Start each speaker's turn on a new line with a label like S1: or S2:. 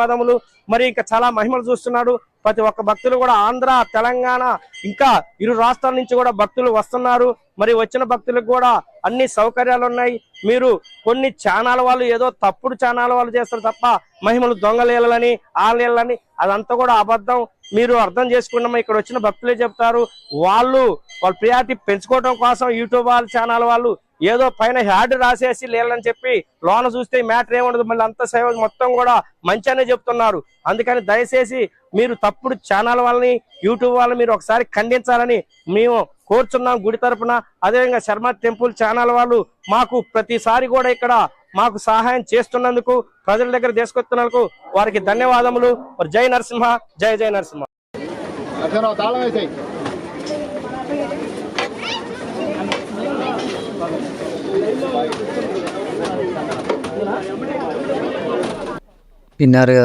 S1: ధన్యవాదములు మరి ఇంకా చాలా మహిమలు చూస్తున్నాడు. ప్రతి ఒక్క భక్తులు కూడా ఆంధ్ర తెలంగాణ ఇంకా ఇరు రాష్ట్రాల నుంచి కూడా భక్తులు వస్తున్నారు. మరి వచ్చిన భక్తులకు కూడా అన్ని సౌకర్యాలు ఉన్నాయి. మీరు కొన్ని ఛానల్ వాళ్ళు ఏదో తప్పుడు ఛానల్ వాళ్ళు చేస్తారు తప్ప మహిమలు దొంగలీలని ఆలీలని అదంతా కూడా అబద్ధం. మీరు అర్థం చేసుకున్నాం ఇక్కడ వచ్చిన భక్తులే చెప్తారు. వాళ్ళు వాళ్ళ ప్రియారిటీ పెంచుకోవడం కోసం యూట్యూబ్ వాళ్ళ ఛానల్ వాళ్ళు ఏదో పైన హ్యాడ్ రాసేసి లేలని చెప్పి లోన చూస్తే మ్యాటర్ ఏముండదు. మళ్ళీ అంత సేవ మొత్తం కూడా మంచిగానే చెప్తున్నారు. అందుకని దయచేసి మీరు తప్పుడు ఛానల్ వాళ్ళని యూట్యూబ్ వాళ్ళని మీరు ఒకసారి ఖండించాలని మేము కోరుచున్నాం గుడి తరపున. అదేవిధంగా శర్మ టెంపుల్ ఛానల్ వాళ్ళు మాకు ప్రతిసారి కూడా ఇక్కడ మాకు సహాయం చేస్తున్నందుకు ప్రజల దగ్గర తీసుకొస్తున్నందుకు వారికి ధన్యవాదములు. మరి జై నరసింహ జై జై నరసింహ.
S2: తాళం
S3: പിന്നെ അറിയാതെ